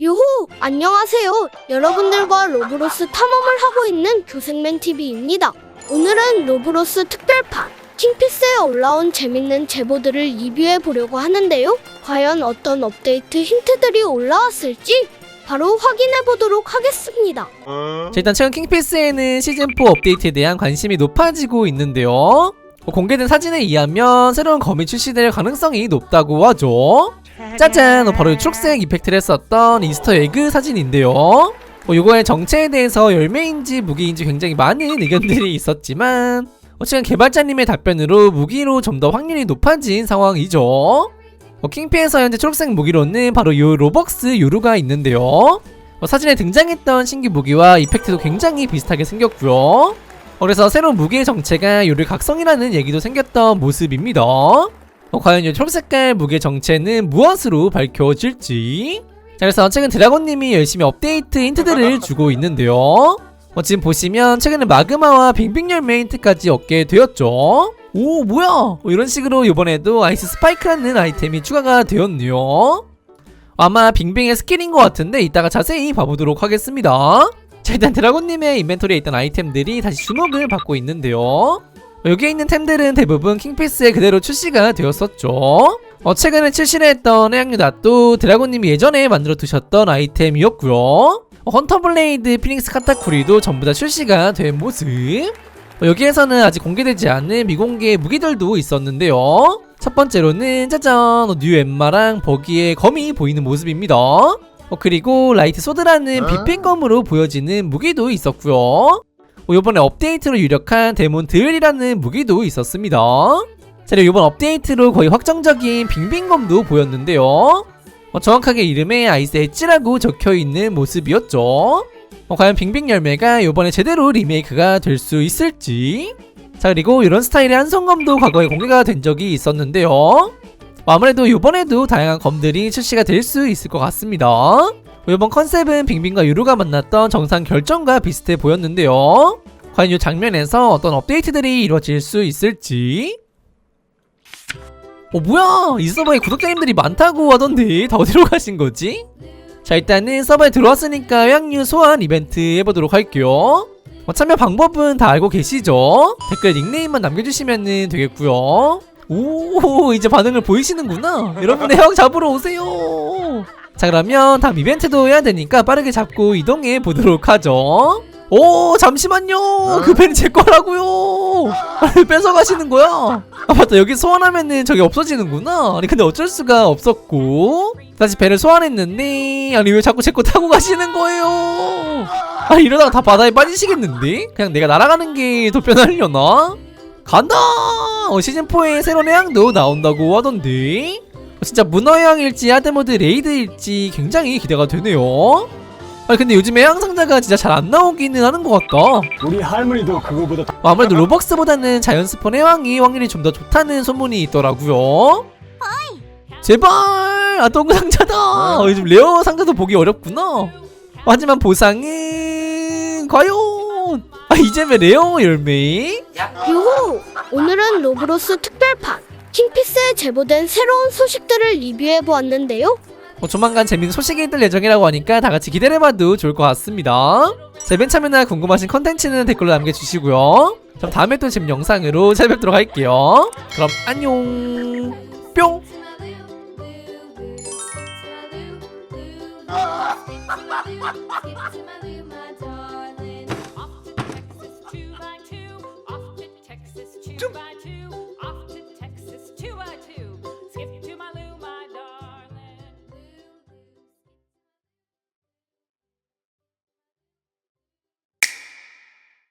요호! 안녕하세요. 여러분들과 로브로스 탐험을 하고 있는 교생맨TV입니다. 오늘은 로브로스 특별판, 킹피스에 올라온 재밌는 제보들을 리뷰해 보려고 하는데요. 과연 어떤 업데이트 힌트들이 올라왔을지 바로 확인해 보도록 하겠습니다. 자, 일단 최근 킹피스에는 시즌4 업데이트에 대한 관심이 높아지고 있는데요. 어, 공개된 사진에 의하면 새로운 거미 출시될 가능성이 높다고 하죠. 짜잔! 어, 바로 이 초록색 이펙트를 썼던 이스터 에그 사진인데요. 어, 요거의 정체에 대해서 열매인지 무기인지 굉장히 많은 의견들이 있었지만 어, 최근 개발자님의 답변으로 무기로 좀 더 확률이 높아진 상황이죠. 어, 킹피에서 현재 초록색 무기로는 바로 요 로벅스 요루가 있는데요. 어, 사진에 등장했던 신규 무기와 이펙트도 굉장히 비슷하게 생겼고요. 어, 그래서 새로운 무기의 정체가 요를 각성이라는 얘기도 생겼던 모습입니다. 어, 과연 이 초록색깔 무기의 정체는 무엇으로 밝혀질지? 자, 그래서 최근 드라곤님이 열심히 업데이트 힌트들을 주고 있는데요. 어, 지금 보시면 최근에 마그마와 빙빙 열매 힌트까지 얻게 되었죠. 오 뭐야 어, 이런 식으로 이번에도 아이스 스파이크라는 아이템이 추가가 되었네요. 아마 빙빙의 스킬인 것 같은데 이따가 자세히 봐보도록 하겠습니다. 자 일단 드라곤님의 인벤토리에 있던 아이템들이 다시 주목을 받고 있는데요. 여기에 있는 템들은 대부분 킹피스에 그대로 출시가 되었었죠. 어, 최근에 출시를 했던 해양류 낫도 드라곤님이 예전에 만들어 두셨던 아이템이었고요. 어, 헌터블레이드, 피닉스 카타쿠리도 전부 다 출시가 된 모습. 어, 여기에서는 아직 공개되지 않은 미공개 무기들도 있었는데요. 첫 번째로는 짜잔 어, 뉴 엠마랑 버기의 검이 보이는 모습입니다. 어, 그리고 라이트 소드라는 빛빛검으로 보여지는 무기도 있었고요. 어, 이번에 업데이트로 유력한 데몬 드을이라는 무기도 있었습니다. 자, 그리고 이번 업데이트로 거의 확정적인 빙빙검도 보였는데요. 어, 정확하게 이름에 아이스 엣지라고 적혀 있는 모습이었죠. 어, 과연 빙빙 열매가 이번에 제대로 리메이크가 될 수 있을지. 자, 그리고 이런 스타일의 한성검도 과거에 공개가 된 적이 있었는데요. 어, 아무래도 이번에도 다양한 검들이 출시가 될 수 있을 것 같습니다. 어, 이번 컨셉은 빙빙과 유루가 만났던 정상 결정과 비슷해 보였는데요. 과연 이 장면에서 어떤 업데이트들이 이루어질 수 있을지. 어 뭐야 이 서버에 구독자님들이 많다고 하던데 다 어디로 가신 거지? 자 일단은 서버에 들어왔으니까 회양류 소환 이벤트 해보도록 할게요 어, 참여 방법은 다 알고 계시죠? 댓글 닉네임만 남겨주시면 되겠고요 오 이제 반응을 보이시는구나 여러분 해양 잡으러 오세요 자 그러면 다음 이벤트도 해야 되니까 빠르게 잡고 이동해 보도록 하죠. 오 잠시만요. 그 펜이 제 거라고요. 뺏어가시는 거야? 아 맞다. 여기 소환하면은 저기 없어지는구나. 아니 근데 어쩔 수가 없었고. 다시 배를 소환했는데 아니 왜 자꾸 제 거 타고 가시는 거예요? 아 이러다가 다 바다에 빠지시겠는데? 그냥 내가 날아가는 게 더 편하려나? 간다! 어, 시즌4에 새로운 해양도 나온다고 하던데. 어, 진짜 문어해양일지 하드모드 레이드일지 굉장히 기대가 되네요 아니 근데 요즘에 해양 상자가 진짜 잘 안 나오기는 하는 것 같다 우리 할머니도 그거보다 더 어, 아무래도 로벅스보다는 자연 스폰 해왕이 확률이 좀 더 좋다는 소문이 있더라고요. 제발 아 동구 상자다. 어, 요즘 레어 상자도 보기 어렵구나. 어, 하지만 보상은 과연 아 이제면 레어 열매? 요호! 오늘은 로브로스 특별판, 킹피스에 제보된 새로운 소식들을 리뷰해 보았는데요. 어, 조만간 재밌는 소식이 뜰 예정이라고 하니까 다 같이 기대해봐도 좋을 것 같습니다. 제벤 참여나 궁금하신 컨텐츠는 댓글로 남겨주시고요. 그럼 다음에 또 재밌는 영상으로 찾아뵙도록 할게요. 그럼 안녕